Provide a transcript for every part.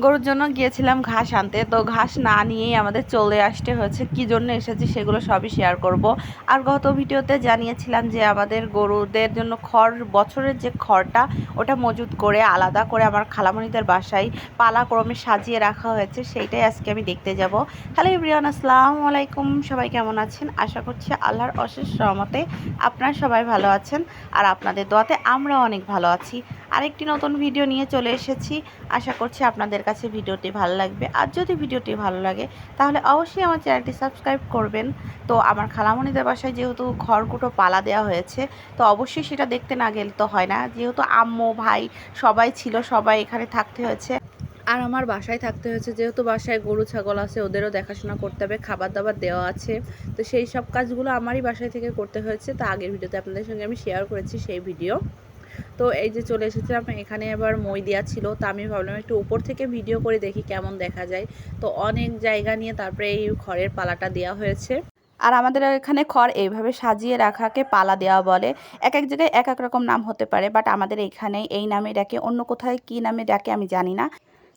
গরুর জন্য গিয়েছিলাম ঘাস আনতে। তো ঘাস না নিয়েই আমাদের চলে আসতে হয়েছে। কি জন্য এসেছি সেগুলো সবই শেয়ার করব। আর গত ভিডিওতে জানিয়েছিলাম যে আমাদের গরুদের জন্য খড়, বছরের যে খড়টা, ওটা মজুত করে আলাদা করে আমার খালামণিদের বাসায় পালা ক্রমে সাজিয়ে রাখা হয়েছে। সেইটাই আজকে আমি দেখতে যাব। হ্যালো ইব্রিয়ান আসসালামু আলাইকুম। সবাই কেমন আছেন? আশা করছি আল্লাহর অশেষ রহমতে আপনারা সবাই ভালো আছেন। আর আপনাদের দোয়াতে আমরাও অনেক ভালো আছি। আরেকটি নতুন ভিডিও নিয়ে চলে এসেছি। আশা করছি আপনাদের কাছে ভিডিওটি ভালো লাগবে। আর যদি ভিডিওটি ভালো লাগে, তাহলে অবশ্যই আমার চ্যানেলটি সাবস্ক্রাইব করবেন। তো আমার খালামণিদের বাসায় যেহেতু খড়কুটো পালা দেওয়া হয়েছে, তো অবশ্যই সেটা দেখতে না গেলে তো হয় না। যেহেতু আম্মু, ভাই সবাই ছিল, সবাই এখানে থাকতে হয়েছে। আর আমার বাসায় থাকতে হয়েছে, যেহেতু বাসায় গরু, ছাগল আছে, ওদেরও দেখাশোনা করতে হবে খাবার দাবার দেওয়া আছে। তো সেই সব কাজগুলো আমারই বাসায় থেকে করতে হয়েছে। তো আগের ভিডিওতে আপনাদের সঙ্গে আমি শেয়ার করেছি সেই ভিডিও তো এই যে চলে এসেছিলাম, এখানে এবার মই দেওয়া ছিল। তো আমি ভাবলাম একটু উপর থেকে ভিডিও করে দেখি কেমন দেখা যায়। তো অনেক জায়গা নিয়ে তারপরে এই খড়ের পালাটা দেওয়া হয়েছে। আর আমাদের এখানে খড় এইভাবে সাজিয়ে রাখাকে পালা দেওয়া বলে। এক এক জায়গায় এক এক রকম নাম হতে পারে বাট আমাদের এখানে এই নামে ডাকে, অন্য কোথায় কি নামে ডাকে আমি জানি না।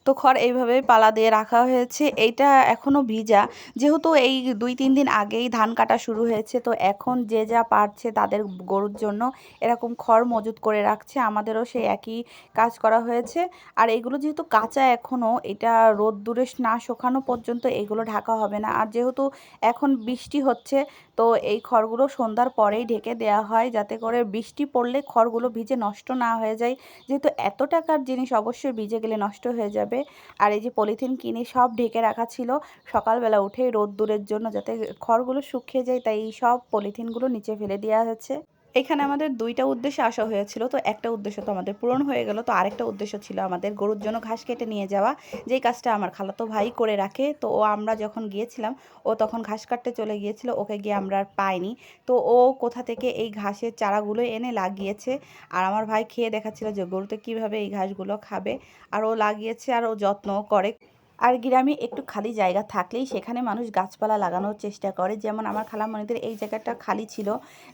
তো খড় এইভাবে পালা দিয়ে রাখা হয়েছে। এইটা এখনও ভিজা। যেহেতু এই দুই, তিন দিন আগেই ধান কাটা শুরু হয়েছে, তো এখন যে যা পারছে তাদের গরুর জন্য এরকম খড় মজুত করে রাখছে। আমাদেরও সেই একই কাজ করা হয়েছে। আর এগুলো যেহেতু কাঁচা এখনও এটা রোদ রোদ্দুরে না শুকানো পর্যন্ত এগুলো ঢাকা হবে না। আর যেহেতু এখন বৃষ্টি হচ্ছে, তো এই খড়গুলো সন্ধ্যার পরেই ঢেকে দেওয়া হয় যাতে করে বৃষ্টি পড়লে খড়গুলো ভিজে নষ্ট না হয়ে যায়। যেহেতু এত টাকার জিনিস অবশ্যই ভিজে গেলে নষ্ট হয়ে যাবে। আর এই যে পলিথিন কিনে সব ঢেকে রাখা ছিল, সকালবেলা উঠে রোদ্দুরের জন্য যাতে খড়গুলো শুকিয়ে যায়, তাই এই সব পলিথিনগুলো নিচে ফেলে দেওয়া হয়েছে। এখানে আমাদের দুইটা উদ্দেশ্যে আসা হয়েছিল। তো একটা উদ্দেশ্য তো আমাদের পূরণ হয়ে গেল। তো আরেকটা উদ্দেশ্য ছিল আমাদের গরুর জন্য ঘাস কেটে নিয়ে যাওয়া। যেই কাজটা আমার খালাতো ভাই করে রাখে, তো ও আমরা যখন গিয়েছিলাম, ও তখন ঘাস কাটতে চলে গিয়েছিল, ওকে গিয়ে আমরা আর পাইনি। তো ও কোথা থেকে এই ঘাসের চারাগুলো এনে লাগিয়েছে, আর আমার ভাই খেয়ে দেখাচ্ছিল যে গরুতে কীভাবে এই ঘাসগুলো খাবে। আর ও লাগিয়েছে আর ও যত্নও করে। আর গ্রামে একটু খালি জায়গা থাকলেই সেখানে মানুষ গাছপালা লাগানোর চেষ্টা করে। যেমন আমার খালামণিদের এই জায়গাটা খালি ছিল,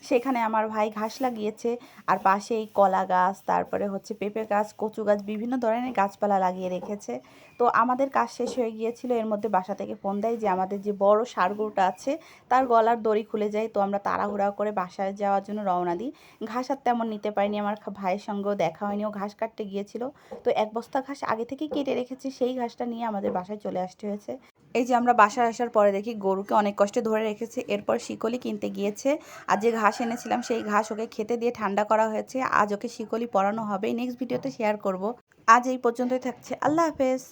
সেখানে আমার ভাই ঘাস লাগিয়েছে। আর পাশে এই কলা গাছ, তারপরে হচ্ছে পেঁপে গাছ, কচু গাছ, বিভিন্ন ধরনের গাছপালা লাগিয়ে রেখেছে। তো আমাদের কাজ শেষ হয়ে গিয়েছিল, এর মধ্যে বাসা থেকে ফোন দেয় যে আমাদের যে বড় সারগরুটা আছে, তার গলার দড়ি খুলে যায়। তো আমরা তাড়াহুড়া করে বাসায় যাওয়ার জন্য রওনা দিই। ঘাস আর তেমন নিতে পারিনি, আমার ভাইয়ের সঙ্গেও দেখা হয়নি। ও ঘাস কাটতে গিয়েছিল। তো এক বস্তা ঘাস আগে থেকেই কেটে রেখেছে, সেই ঘাসটা নিয়ে আমাদের বাসায় চলে আসতে হয়েছে। এই যে আমরা বাসায় আসার পরে দেখি গরুকে অনেক কষ্টে ধরে রেখেছে। এরপর শিকলি কিনতে গিয়েছে। আর যে ঘাস এনেছিলাম, সেই ঘাস ওকে খেতে দিয়ে ঠান্ডা করা হয়েছে। আজ ওকে শিকলি পরানো হবে নেক্সট ভিডিওতে শেয়ার করব। আজ এই পর্যন্তই থাকছে। আল্লাহ হাফেজ।